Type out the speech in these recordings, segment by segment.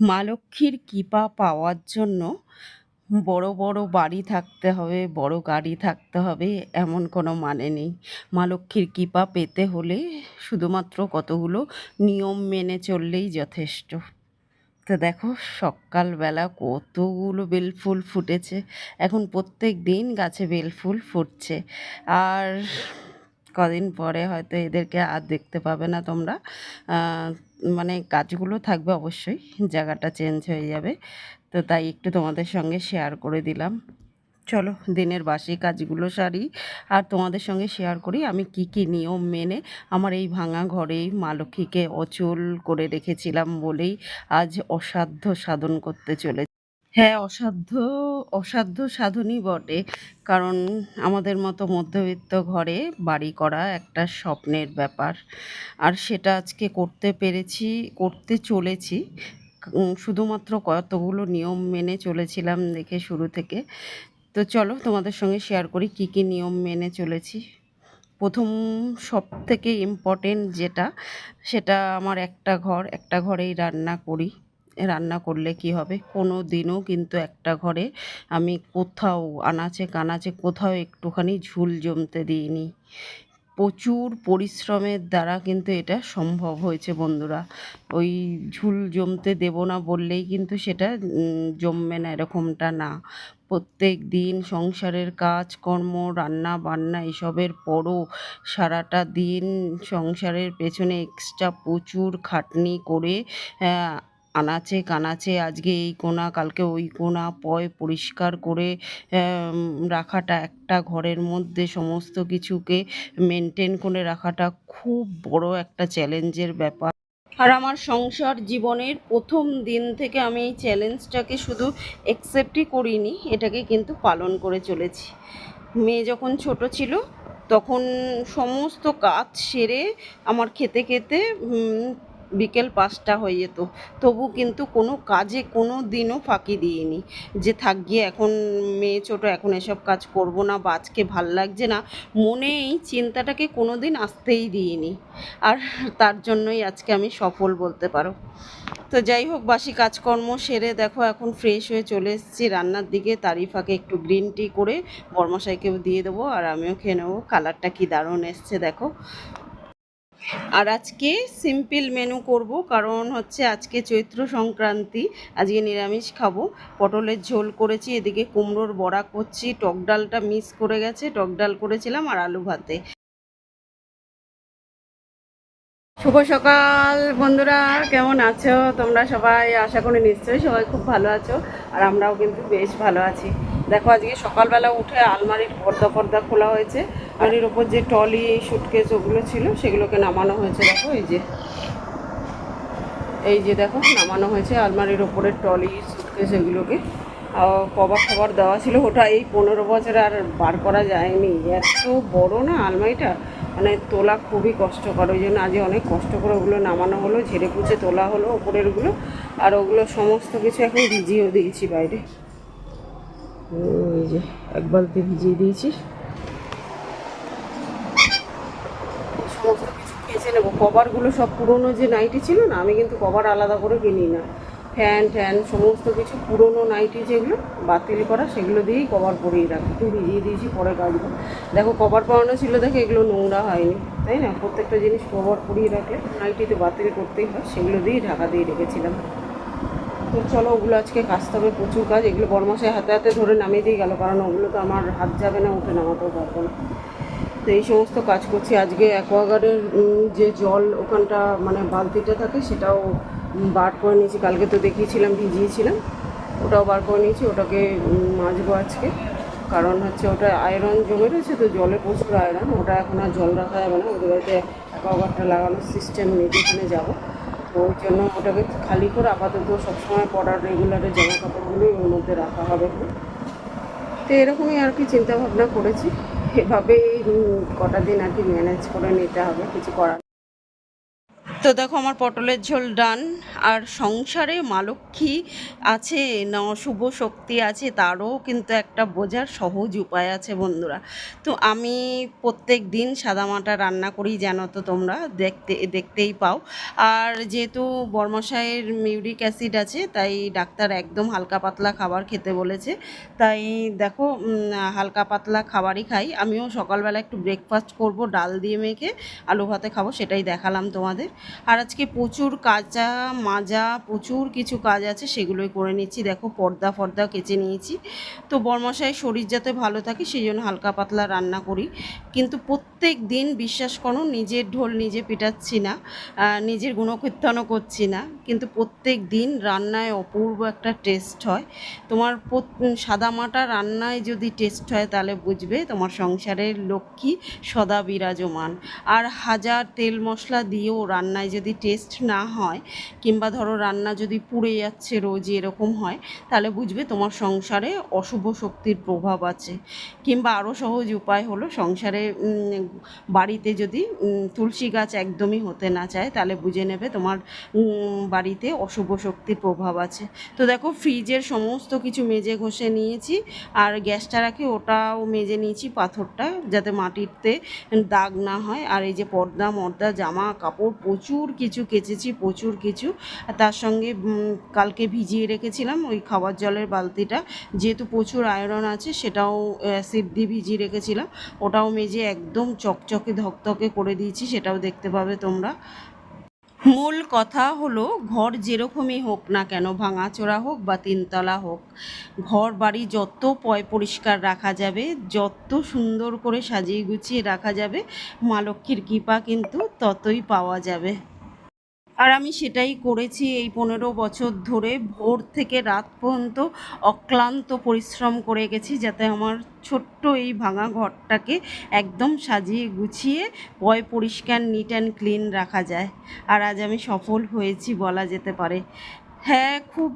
মা লক্ষ্মীর কৃপা পাওয়ার জন্য বড় বড় বাড়ি থাকতে হবে, বড় গাড়ি থাকতে হবে, এমন কোনো মানে নেই। মা লক্ষ্মীর কৃপা পেতে হলে শুধুমাত্র কতগুলো নিয়ম মেনে চললেই যথেষ্ট। তো দেখো, সকালবেলা কতগুলো বেলফুল ফুটেছে। এখন প্রত্যেক দিন গাছে বেলফুল ফুটছে। আর কদিন পরে হয়তো এদেরকে আর দেখতে পাবে না তোমরা। মানে গাছগুলো থাকবে অবশ্যই, জায়গাটা চেঞ্জ হয়ে যাবে। তো তাই একটু তোমাদের সঙ্গে শেয়ার করে দিলাম। চলো, দিনের বাসি কাজগুলো সারি। আর তোমাদের সঙ্গে শেয়ার করি আমি কি কি নিয়ম মেনে আমার এই ভাঙা ঘরেই মা লক্ষ্মীকে অচল করে রেখেছিলাম বলেই আজ অসাধ্য সাধন করতে চলে হ্যাঁ অসাধ্য অসাধ্য সাধনই বটে। কারণ আমাদের মতো মধ্যবিত্ত ঘরে বাড়ি করা একটা স্বপ্নের ব্যাপার। আর সেটা আজকে করতে পেরেছি, করতে চলেছি। শুধুমাত্র কতগুলো নিয়ম মেনে চলেছিলাম দেখে শুরু থেকে। তো চলো তোমাদের সঙ্গে শেয়ার করি কি কি নিয়ম মেনে চলেছি। প্রথম সব থেকে ইম্পর্টেন্ট যেটা, সেটা আমার একটা ঘর, একটা ঘরেই রান্না করি। রান্না করলে কি হবে? কোনো দিনও কিন্তু একটা ঘরে আমি কোথাও আনাচে কানাচে কোথাও একটুখানি ঝুল জমতে দিইনি। প্রচুর পরিশ্রমের দ্বারা কিন্তু এটা সম্ভব হয়েছে বন্ধুরা। ওই ঝুল জমতে দেবো না বললেই কিন্তু সেটা জমবে না এরকমটা না। প্রত্যেক দিন সংসারের কাজকর্ম রান্না, বান্না এসবের পরও সারাটা দিন সংসারের পেছনে এক্সট্রা প্রচুর খাটনি করে আনাচে কানাচে আজকে এই কোণা কালকে ওই কোণা পয় পরিষ্কার করে রাখাটা একটা ঘরের মধ্যে সমস্ত কিছুকে মেনটেন করে রাখাটা খুব বড় একটা চ্যালেঞ্জের ব্যাপার। আর আমার সংসার জীবনের প্রথম দিন থেকে আমি এই চ্যালেঞ্জটাকে শুধু অ্যাকসেপ্টই করিনি, এটাকে কিন্তু পালন করে চলেছি। মেয়ে যখন ছোট ছিল, তখন সমস্ত কাজ সেরে আমার খেতে খেতে বিকেল পাঁচটা হয়ে যেত। তবু কিন্তু কোনো কাজে কোনো দিনও ফাঁকি দিইনি। যে থাক, গিয়ে এখন মেয়ে ছোট, এখন এসব কাজ করব না বা আজকে ভালো লাগছে না মনে এই চিন্তাটাকে কোনো দিন আসতেই দিইনি। আর তার জন্যই আজকে আমি সফল বলতে পারো। তো যাই হোক, বাসি কাজকর্ম সেরে দেখো এখন ফ্রেশ হয়ে চলে এসেছি। রান্নার দিকে তারই ফাঁকে একটু গ্রিন টি করে বর্মশাইকেও দিয়ে দেবো আর আমিও খেয়ে নেব। কালারটা কি দারুণ এসছে দেখো। আর আজকে সিম্পল মেনু করব, কারণ হচ্ছে আজকে চৈত্র সংক্রান্তি। আজকে নিরামিষ খাব। পটলের ঝোল করেছি, এদিকে কুমড়োর বড়া করছি, টক ডালটা মিস করে গেছে, টক ডাল করেছিলাম আর আলু ভাতে। শুভ সকাল বন্ধুরা, কেমন আছো? তোমরা সবাই আশা করি নিশ্চয়ই সবাই খুব ভালো আছো, আর আমরাও কিন্তু বেশ ভালো আছি। দেখো, আজকে সকালবেলা উঠে আলমারির পর্দা পর্দা খোলা হয়েছে। এর ওপর যে টলি সুটকেস ওগুলো ছিল, সেগুলোকে নামানো হয়েছে। দেখো, এই যে। এই যে দেখো, নামানো হয়েছে আলমারির ওপরের টলি সুটকেস এগুলোকে। কভার খবর দেওয়া ছিল। ওটা এই পনেরো বছর আর বার করা যায়নি। এত বড় না আলমারিটা। মানে তোলা খুবই কষ্টকর। ওই জন্য আজকে অনেক কষ্ট করে ওগুলো নামানো হলো। ঝেড়ে পুছে তোলা হলো ওপরেরগুলো আর ওগুলো সমস্ত কিছু এখন ভিজিয়েও দিয়েছি বাইরে। ওই যে এক বালতি ভিজিয়ে দিয়েছি। সমস্ত কিছু কেচে নেব। কভারগুলো সব পুরনো যে নাইটি ছিল না, আমি কিন্তু কভার আলাদা করে কিনি না। ফ্যান, ট্যান, সমস্ত কিছু পুরনো নাইটি যেগুলো, বাতিল করা, সেগুলো দিয়েই কভার পরিয়ে রাখি। একটু ভিজিয়ে দিয়েছি, পরে কাচবো। দেখো, কভার পরানো ছিল দেখে এগুলো নোংরা হয়নি, তাই না? প্রত্যেকটা জিনিস কভার পরিয়ে রাখলে নাইটিতে বাতিল করতেই হয়, সেগুলো দিয়েই ঢাকা দিয়ে রেখেছিলাম। তো চলো, ওগুলো আজকে কাচতে হবে, প্রচুর কাজ। এগুলো বরমাসে হাতে হাতে ধরে নামিয়ে দিয়ে গেল, কারণ ওগুলো তো আমার হাত যাবে না উঠে নামাতেও পারব না। তো এই সমস্ত কাজ করছি। আজকে অ্যাকোয়াগার্ডের যে জল ওখানটা মানে বালতিটা থাকে, সেটাও বার করে নিয়েছি। কালকে তো দেখিয়েছিলাম, ভিজিয়েছিলাম। ওটাও বার করে নিয়েছি, ওটাকে মাজবো আজকে। কারণ হচ্ছে, ওটা আয়রন জমে রয়েছে, তো জলে প্রচুর আয়রন। ওটা এখন আর জল রাখা যাবে না। ওদের বাড়িতে অ্যাকোয়াগার্ডটা লাগানোর সিস্টেম যেখানে যাব। ওই জন্য ওটাকে খালি করে আপাতত সবসময় পরার রেগুলারের জামা কাপড়গুলোই ওর মধ্যে রাখা হবে। তো এরকমই আর কি চিন্তাভাবনা করেছি। এভাবেই কটা দিন আর কি ম্যানেজ করে নিতে হবে, কিছু করার তো দেখো আমার পটলের ঝোল ডান, আর সংসারে মা লক্ষ্মী আছে, না শুভ শক্তি আছে, তারও কিন্তু একটা বোঝার সহজ উপায় আছে বন্ধুরা। তো আমি প্রত্যেক দিন সাদামাটা রান্না করি জানো তো তোমরা দেখতে, দেখতেই পাও। আর যেহেতু বর্মশাইয়ের মিউরিক অ্যাসিড আছে, তাই ডাক্তার একদম হালকা পাতলা খাবার খেতে বলেছে। তাই দেখো হালকা পাতলা খাবারই খাই। আমিও সকালবেলা একটু ব্রেকফাস্ট করব, ডাল দিয়ে মেখে আলু ভাতে খাব, সেটাই দেখালাম তোমাদের। আর আজকে প্রচুর কাঁচা, মাজা, প্রচুর কিছু কাজ আছে, সেগুলোই করে নিচ্ছি। দেখো, পর্দা ফর্দা কেচে নিয়েছি। তো বর্মশাই শরীর যাতে ভালো থাকে, সেই জন্য হালকা পাতলা রান্না করি। কিন্তু প্রত্যেক দিন বিশ্বাস করো, নিজের ঢোল নিজে পিটাচ্ছি না নিজের গুণকীর্তনও করছি না। কিন্তু প্রত্যেক দিন রান্নায় অপূর্ব একটা টেস্ট হয়। তোমার সাদামাটা রান্নায় যদি টেস্ট হয়, তাহলে বুঝবে তোমার সংসারের লক্ষ্মী সদা বিরাজমান। আর হাজার তেল মশলা দিয়েও রান্নায় যদি টেস্ট না হয় কিংবা ধরো রান্না যদি পুড়ে যাচ্ছে রোজই এরকম হয়, তাহলে বুঝবে তোমার সংসারে অশুভ শক্তির প্রভাব আছে। কিংবা আরও সহজ উপায় হলো সংসারে বাড়িতে যদি তুলসী গাছ একদমই হতে না চায়, তাহলে বুঝে নেবে তোমার বাড়িতে অশুভ শক্তির প্রভাব আছে। তো দেখো ফ্রিজের সমস্ত কিছু মেজে ঘষে নিয়েছি, আর গ্যাসটা রাখি ওটাও মেজে নিয়েছি পাথরটা, যাতে মাটিতে দাগ না হয়। আর এই যে পর্দা মর্দা, জামা কাপড় প্রচুর কিছু কেচেছি, প্রচুর কিছু। তার সঙ্গে কালকে ভিজিয়ে রেখেছিলাম ওই খাবার জলের বালতিটা। যেহেতু প্রচুর আয়রন আছে, সেটাও অ্যাসিড দিয়ে ভিজিয়ে রেখেছিলাম। ওটাও মেজে একদম চকচকে ধকধকে করে দিয়েছি, সেটাও দেখতে পাবে তোমরা। মূল কথা হলো, ঘর যেরকমই হোক না কেন, ভাঙাচোরা হোক বা তিনতলা হোক ঘর বাড়ি যত পয় পরিষ্কার রাখা যাবে, যত সুন্দর করে সাজিয়ে গুছিয়ে রাখা যাবে, মা লক্ষ্মীর কৃপা কিন্তু ততই পাওয়া যাবে। আর আমি সেটাই করেছি এই পনেরো বছর ধরে। ভোর থেকে রাত পর্যন্ত অক্লান্ত পরিশ্রম করে গেছি যাতে আমার ছোট্ট এই ভাঙা ঘরটাকে একদম সাজিয়ে গুছিয়ে পয় পরিষ্কার নিট অ্যান্ড ক্লিন রাখা যায়। আর আজ আমি সফল হয়েছি বলা যেতে পারে। হ্যাঁ খুব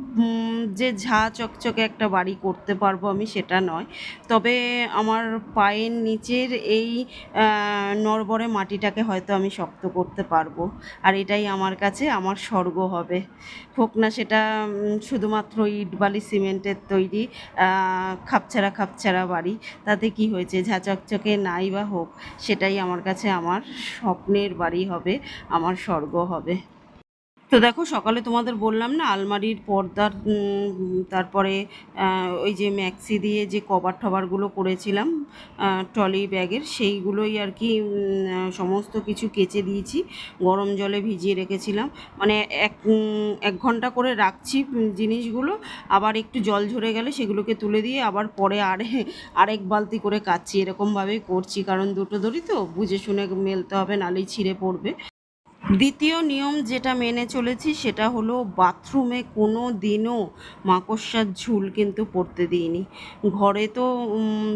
যে ঝা চকচকে একটা বাড়ি করতে পারব আমি সেটা নয়। তবে আমার পায়ের নিচের এই নড়বড়ে মাটিটাকে হয়তো আমি শক্ত করতে পারব। আর এটাই আমার কাছে আমার স্বর্গ হবে। হোক না সেটা শুধুমাত্র ইট বালি সিমেন্টের তৈরি খাপছাড়া খাপছাড়া বাড়ি। তাতে কি হয়েছে? ঝা চকচকে নাই বা হোক, সেটাই আমার কাছে আমার স্বপ্নের বাড়ি হবে, আমার স্বর্গ হবে। তো দেখো, সকালে তোমাদের বললাম না, আলমারির পর্দার তারপরে ওই যে ম্যাক্সি দিয়ে যে কভার টভারগুলো করেছিলাম ট্রলি ব্যাগের, সেইগুলোই আর কি সমস্ত কিছু কেচে দিয়েছি, গরম জলে ভিজিয়ে রেখেছিলাম। মানে এক এক ঘণ্টা করে রাখছি জিনিসগুলো, আবার একটু জল ঝরে গেলে সেগুলোকে তুলে দিয়ে আবার পরে আরে, আরেক বালতি করে কাচ্ছি, এরকমভাবেই করছি, কারণ দুটো দড়ি তো, বুঝে শুনে মেলতে হবে নালেই ছিঁড়ে পড়বে। দ্বিতীয় নিয়ম যেটা মেনে চলেছি সেটা হলো বাথরুমে কোনো দিনও মাকড়সার ঝুল কিন্তু পড়তে দিইনি। ঘরে তো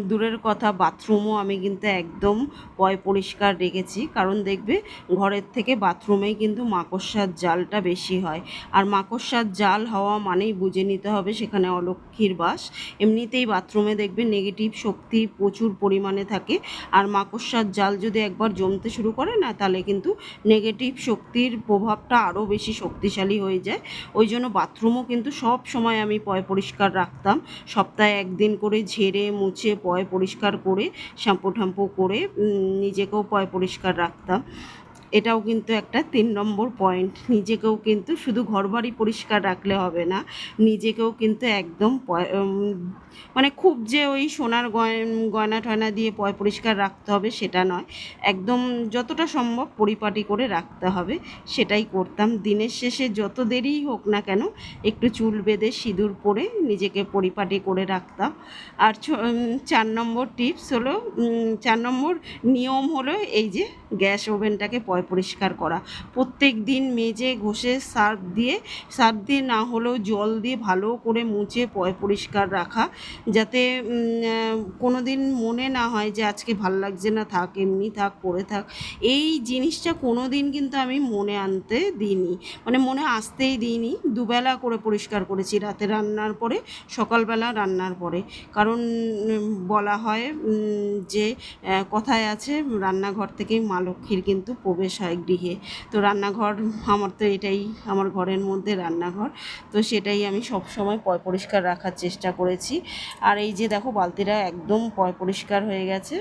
দূরের কথা, বাথরুমও আমি কিন্তু একদম পয় পরিষ্কার রেখেছি। কারণ দেখবে, ঘরের থেকে বাথরুমেই কিন্তু মাকড়সার জালটা বেশি হয়। আর মাকড়সার জাল হওয়া মানেই বুঝে নিতে হবে সেখানে অলক্ষীর বাস। এমনিতেই বাথরুমে দেখবে নেগেটিভ শক্তি প্রচুর পরিমাণে থাকে। আর মাকড়সার জাল যদি একবার জমতে শুরু করে না, তাহলে কিন্তু নেগেটিভ শক্তির প্রভাবটা আরও বেশি শক্তিশালী হয়ে যায়। ওই জন্য বাথরুমও কিন্তু সব সময় আমি পয় পরিষ্কার রাখতাম। সপ্তাহে একদিন করে ঝেড়ে, মুছে পয় পরিষ্কার করে শ্যাম্পু ঠ্যাম্পু করে নিজেকেও পয় পরিষ্কার রাখতাম। এটাও কিন্তু একটা তিন নম্বর পয়েন্ট নিজেকেও কিন্তু শুধু ঘরবাড়ি পরিষ্কার রাখলে হবে না, নিজেকেও কিন্তু একদম মানে খুব যে ওই সোনার গয়- গয়না টয়না দিয়ে পয়, পরিষ্কার রাখতে হবে সেটা নয়। একদম যতটা সম্ভব পরিপাটি করে রাখতে হবে, সেটাই করতাম। দিনের শেষে যত দেরিই হোক না কেন, একটু চুল বেঁধে সিঁদুর পরে নিজেকে পরিপাটি করে রাখতাম। আর চার নম্বর টিপস হলো চার নম্বর নিয়ম হলো এই যে গ্যাস ওভেনটাকে পয় পরিষ্কার করা। প্রত্যেক দিন মেজে ঘষে সার্ফ দিয়ে সার্ফ দিয়ে না হলেও জল দিয়ে ভালো করে মুছে পরিষ্কার রাখা, যাতে কোনো দিন মনে না হয় যে আজকে ভালো লাগছে না, থাক, এমনি থাক, পড়ে থাক। এই জিনিসটা কোনো দিন কিন্তু আমি মনে আনতে দিইনি। মানে মনে আসতেই দিইনি। দুবেলা করে পরিষ্কার করেছি, রাতে রান্নার পরে, সকালবেলা রান্নার পরে। কারণ বলা হয় যে কথায় আছে, রান্নাঘর থেকেই মা লক্ষ্মীর কিন্তু প্রবেশ প্রবেশ হয় গৃহে। তো রান্নাঘর, আমার তো এটাই, আমার ঘরের মধ্যে রান্নাঘর। তো সেটাই আমি সব সময় পয় পরিষ্কার রাখার চেষ্টা করেছি। আর এই যে দেখো, বালতিটা একদম পয় পরিষ্কার হয়ে গেছে।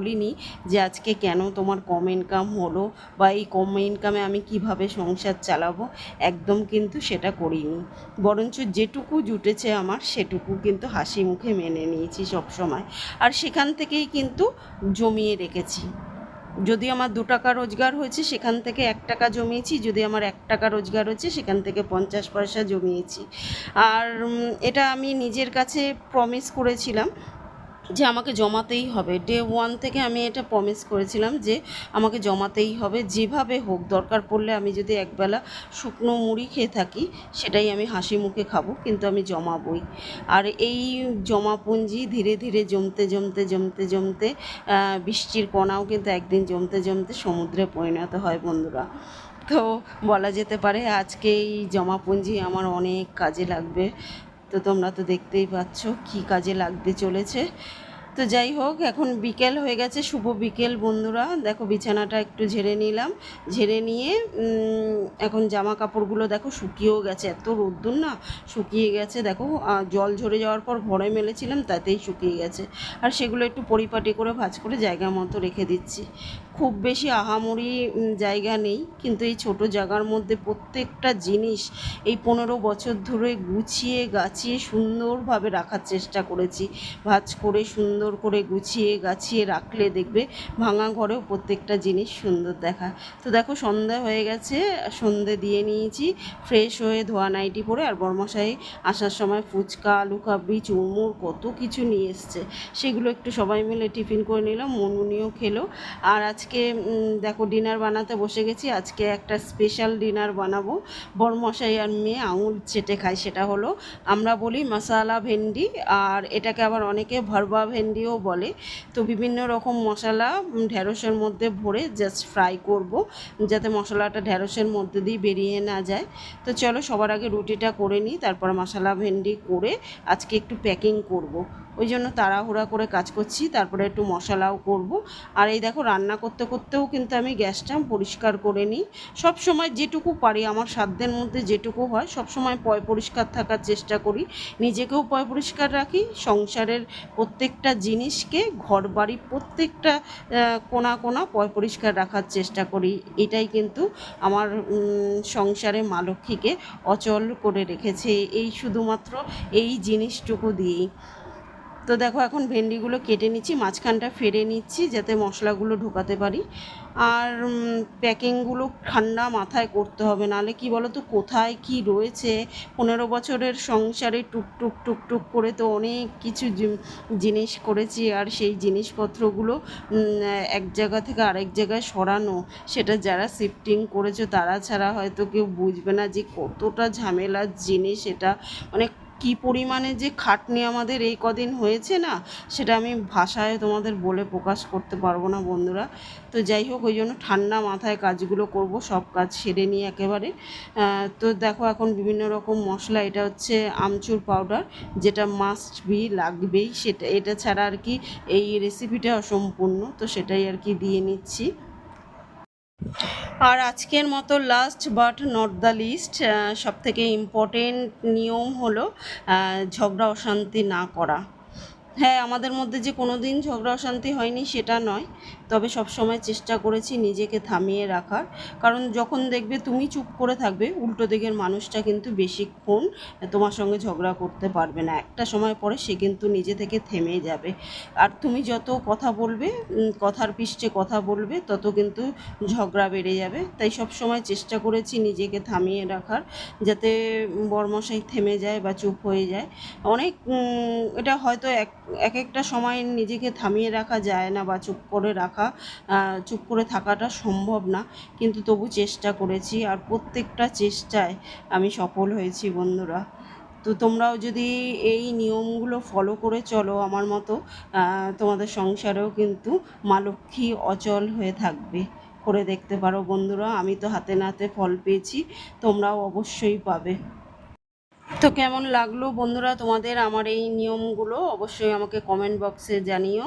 বলিনি যে আজকে কেন তোমার কম ইনকাম হলো বা এই কম ইনকামে আমি কীভাবে সংসার চালাবো, একদম কিন্তু সেটা করিনি। বরঞ্চ যেটুকু জুটেছে আমার, সেটুকু কিন্তু হাসি মুখে মেনে নিয়েছি সব সময় আর সেখান থেকেই কিন্তু জমিয়ে রেখেছি। যদি আমার দু টাকা রোজগার হয়েছে, সেখান থেকে এক টাকা জমিয়েছি। যদি আমার এক টাকা রোজগার হয়েছে, সেখান থেকে পঞ্চাশ পয়সা জমিয়েছি। আর এটা আমি নিজের কাছে প্রমিস করেছিলাম যে আমাকে জমাতেই হবে। ডে ওয়ান থেকে আমি এটা প্রমিস করেছিলাম যে আমাকে জমাতেই হবে। যেভাবে হোক, দরকার পড়লে আমি যদি একবেলা শুকনো মুড়ি খেয়ে থাকি, সেটাই আমি হাসি মুখে খাব, কিন্তু আমি জমাবই। আর এই জমা পুঁজি ধীরে ধীরে জমতে জমতে জমতে জমতে বৃষ্টির কণাও কিন্তু একদিন জমতে জমতে সমুদ্রে পরিণত হয় বন্ধুরা। তো বলা যেতে পারে আজকে এই জমা পুঁজি আমার অনেক কাজে লাগবে। তো তোমরা তো দেখতেই পাচ্ছ কি কাজে লাগতে চলেছে। তো যাই হোক, এখন বিকেল হয়ে গেছে, শুভ বিকেল বন্ধুরা। দেখো বিছানাটা একটু ঝেড়ে নিলাম। ঝেড়ে নিয়ে এখন জামা কাপড়গুলো দেখো শুকিয়েও গেছে, এত রোদ্দুর না? শুকিয়ে গেছে, দেখো জল ঝরে যাওয়ার পর ঘরে মেলেছিলাম, তাতেই শুকিয়ে গেছে। আর সেগুলো একটু পরিপাটি করে, ভাঁজ করে জায়গা মতো রেখে দিচ্ছি। খুব বেশি আহামরি জায়গা নেই, কিন্তু এই ছোট জায়গার মধ্যে প্রত্যেকটা জিনিস এই পনেরো বছর ধরে গুছিয়ে, গাছিয়ে সুন্দরভাবে রাখার চেষ্টা করেছি। ভাঁজ করে সুন্দর করে গুছিয়ে গাছিয়ে রাখলে দেখবে ভাঙা ঘরেও প্রত্যেকটা জিনিস সুন্দর দেখা। তো দেখো সন্ধ্যা হয়ে গেছে, সন্ধে দিয়ে নিয়েছি ফ্রেশ হয়ে ধোয়া নাইটি পরে আর বর্মশাই আসার সময় ফুচকা, আলু কাবলি, চুরমুর কত কিছু নিয়ে এসছে। সেগুলো একটু সবাই মিলে টিফিন করে নিলাম মনমুনিও খেলো। আর আজকে দেখো ডিনার বানাতে বসে গেছি, আজকে একটা স্পেশাল ডিনার বানাবো। বরমশাই আর মেয়ে আঙুল চেটে খায়, সেটা হলো আমরা বলি মশালা ভেন্ডি, আর এটাকে আবার অনেকে ভরবা ভেন্ডিও বলে তো বিভিন্ন রকম মশলা ঢ্যাঁড়সের মধ্যে ভরে জাস্ট ফ্রাই করব, যাতে মশলাটা ঢ্যাঁড়সের মধ্যে দিয়ে বেরিয়ে না যায় তো চলো সবার আগে রুটিটা করে নিই, তারপর মশলা ভেন্ডি করে আজকে একটু প্যাকিং করব। ওই জন্য তাড়াহুড়া করে কাজ করছি, তারপরে একটু মশলাও করব। আর এই দেখো রান্না করতে করতেও কিন্তু আমি গ্যাসটা পরিষ্কার করে নিই। সব সময় যেটুকু পারি, আমার সাধ্যের মধ্যে যেটুকু হয়, সব সময় পয় পরিষ্কার থাকার চেষ্টা করি। নিজেকেও পয় পরিষ্কার রাখি, সংসারের প্রত্যেকটা জিনিসকে ঘর বাড়ি প্রত্যেকটা কোনা কোণা পয় পরিষ্কার রাখার চেষ্টা করি। এটাই কিন্তু আমার সংসারে মা লক্ষ্মীকে অচল করে রেখেছে। এই শুধুমাত্র এই জিনিসটুকু দিয়েই। তো দেখো, এখন ভেন্ডিগুলো কেটে নিচ্ছি, মাঝখানটা ফেরে নিচ্ছি যাতে মশলাগুলো ঢোকাতে পারি। আর প্যাকিংগুলো ঠান্ডা মাথায় করতে হবে, নাহলে কি বলো তো কোথায় কি রয়েছে? পনেরো বছরের সংসারে টুক টুক টুক টুক করে তো অনেক কিছু জিনিস করেছি, আর সেই জিনিসপত্রগুলো এক জায়গা থেকে আরেক জায়গায় সরানো, সেটা যারা শিফটিং করেছ তারা ছাড়া হয়তো কেউ বুঝবে না যে কতটা ঝামেলার জিনিস এটা। মানে কী পরিমাণে যে খাটনি আমাদের এই কদিন হয়েছে না, সেটা আমি ভাষায় তোমাদের বলে প্রকাশ করতে পারব না বন্ধুরা। তো যাই হোক, ওই জন্য ঠান্ডা মাথায় কাজগুলো করব, সব কাজ সেরে নিয়ে একেবারে। তো দেখো এখন বিভিন্ন রকম মশলা, এটা হচ্ছে আমচুর পাউডার যেটা মাস্ট বি লাগবেই সেটা। এটা ছাড়া আর কি এই রেসিপিটা অসম্পূর্ণ, তো সেটাই আর কি দিয়ে নিচ্ছি। আর আজকের মতো last but not the least সব থেকে ইম্পর্টেন্ট নিয়ম হলো ঝগড়া অশান্তি না করা। হ্যাঁ আমাদের মধ্যে যে কোনো দিন ঝগড়া অশান্তি হয়নি, সেটা নয়। তবে সব সময় চেষ্টা করেছি নিজেকে থামিয়ে রাখার। কারণ যখন দেখবে তুমি চুপ করে থাকবে, উল্টো দিকের মানুষটা কিন্তু বেশিক্ষণ তোমার সঙ্গে ঝগড়া করতে পারবে না। একটা সময় পরে সে কিন্তু নিজে থেকে থেমে যাবে। আর তুমি যত কথা বলবে কথার পিষ্টে কথা বলবে, তত কিন্তু ঝগড়া বেড়ে যাবে। তাই সব সময় চেষ্টা করেছি নিজেকে থামিয়ে রাখার, যাতে বরমশাই থেমে যায় বা চুপ হয়ে যায়। অনেক এটা হয়তো এক একটা সময় নিজেকে থামিয়ে রাখা যায় না বা চুপ করে রাখা আহ, চুপ করে থাকাটা সম্ভব না। কিন্তু তবু চেষ্টা করেছি আর প্রত্যেকটা চেষ্টায় আমি সফল হয়েছি বন্ধুরা। তো তোমরাও যদি এই নিয়মগুলো ফলো করে চলো আমার মতো তোমাদের সংসারেও কিন্তু মা লক্ষ্মী অচল হয়ে থাকবে। করে দেখতে পারো বন্ধুরা আমি তো হাতে নাতে ফল পেয়েছি তোমরাও অবশ্যই পাবে। তো কেমন লাগল বন্ধুরা তোমাদের আমার এই নিয়মগুলো? অবশ্যই আমাকে কমেন্ট বক্সে জানিও।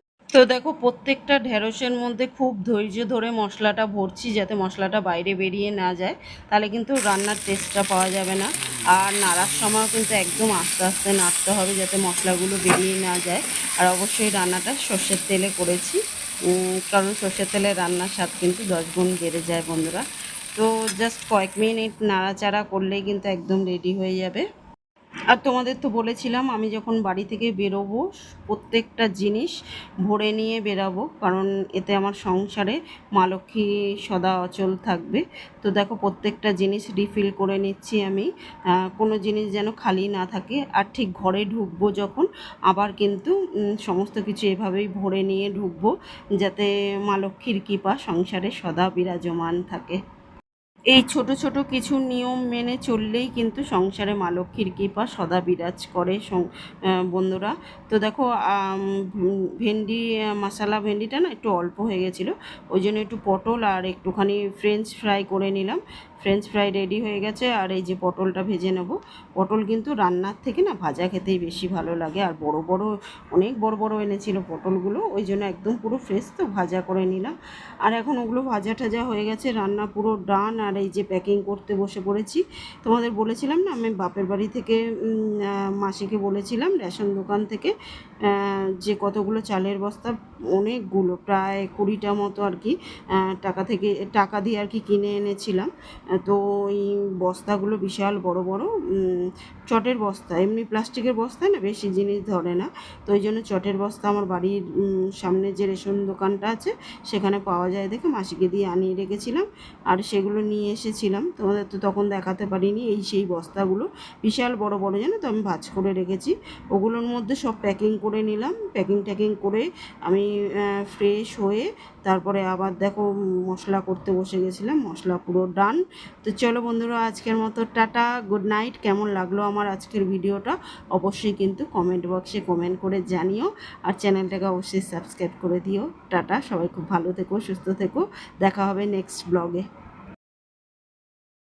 তো দেখো, প্রত্যেকটা ঢেঁড়সের মধ্যে খুব ধৈর্য ধরে মশলাটা ভরছি যাতে মশলাটা বাইরে বেরিয়ে না যায়। তাহলে কিন্তু রান্নার টেস্টটা পাওয়া যাবে না। আর নাড়ার সময়ও কিন্তু একদম আস্তে আস্তে নাড়তে হবে যাতে মশলাগুলো বেরিয়ে না যায়। আর অবশ্যই রান্নাটা সর্ষের তেলে করেছি। কারণ সর্ষের তেলে রান্নার স্বাদ কিন্তু দশ গুণ বেড়ে যায় বন্ধুরা। তো জাস্ট কয়েক মিনিট নাড়াচাড়া করলেই কিন্তু একদম রেডি হয়ে যাবে। আর তোমাদের তো বলেছিলাম, আমি যখন বাড়ি থেকে বেরোবো, প্রত্যেকটা জিনিস ভরে নিয়ে বেরাবো, কারণ এতে আমার সংসারে মা লক্ষ্মী সদা অচল থাকবে। তো দেখো, প্রত্যেকটা জিনিস রিফিল করে নিচ্ছি আমি। কোনো জিনিস যেন খালি না থাকে। আর ঠিক ঘরে ঢুকবো যখন, আবার কিন্তু সমস্ত কিছু এভাবেই ভরে নিয়ে ঢুকবো, যাতে মা লক্ষ্মীর কৃপা সংসারে সদা বিরাজমান থাকে। এই ছোট ছোট কিছু নিয়ম মেনে চললেই কিন্তু সংসারে মা লক্ষ্মীর কৃপা সদা বিরাজ করে বন্ধুরা। তো দেখো ভেন্ডি মশালা ভেন্ডিটা না একটু অল্প হয়ে গেছিল। ওই জন্য একটু পটল আর একটুখানি ফ্রেঞ্চ ফ্রাই করে নিলাম। ফ্রেঞ্চ ফ্রাই রেডি হয়ে গেছে, আর এই যে পটলটা ভেজে নেব। পটল কিন্তু রান্নার থেকে না ভাজা খেতেই বেশি ভালো লাগে, আর বড় বড়, অনেক বড় বড় এনেছিল পটলগুলো, ওই জন্য একদম পুরো ফ্রেশ তো ভাজা করে নিলাম। আর এখন ওগুলো ভাজা টাজা হয়ে গেছে, রান্না পুরো ডান আর এই যে প্যাকিং করতে বসে পড়েছি। তোমাদের বলেছিলাম না, আমি বাপের বাড়ি থেকে মাসিকে বলেছিলাম রেশন দোকান থেকে যে কতগুলো চালের বস্তা, অনেকগুলো, প্রায় কুড়িটা মতো আর কি টাকা থেকে, টাকা দিয়ে আর কি কিনে এনেছিলাম। তো ওই বস্তাগুলো বিশাল বড় বড় চটের বস্তা, এমনি প্লাস্টিকের বস্তা না, বেশি জিনিস ধরে না। তো ওই জন্য চটের বস্তা আমার বাড়ির সামনে যে রেশন দোকানটা আছে, সেখানে পাওয়া যায় দেখে মাসিকে দিয়ে আনিয়ে রেখেছিলাম। আর সেগুলো নিয়ে এসেছিলাম, তোমাদের তো তখন দেখাতে পারিনি, এই সেই বস্তাগুলো বিশাল বড় বড়, জানো তো আমি ভাজ করে রেখেছি। ওগুলোর মধ্যে সব প্যাকিং করে নিলাম প্যাকিং ট্যাকিং করে আমি ফ্রেশ হয়ে তারপরে আবার দেখো মশলা করতে বসে গেছিলাম, মশলা পুরো ডান তো চলো বন্ধুরা, আজকের মতো টাটা গুড নাইট কেমন লাগল আমার আজকের ভিডিওটা অবশ্যই কিন্তু কমেন্ট বক্সে কমেন্ট করে জানিও আর চ্যানেলটাকে অবশ্যই সাবস্ক্রাইব করে দিও। টাটা, সবাই খুব ভালো থেকো, সুস্থ থেকো। দেখা হবে নেক্সট ব্লগে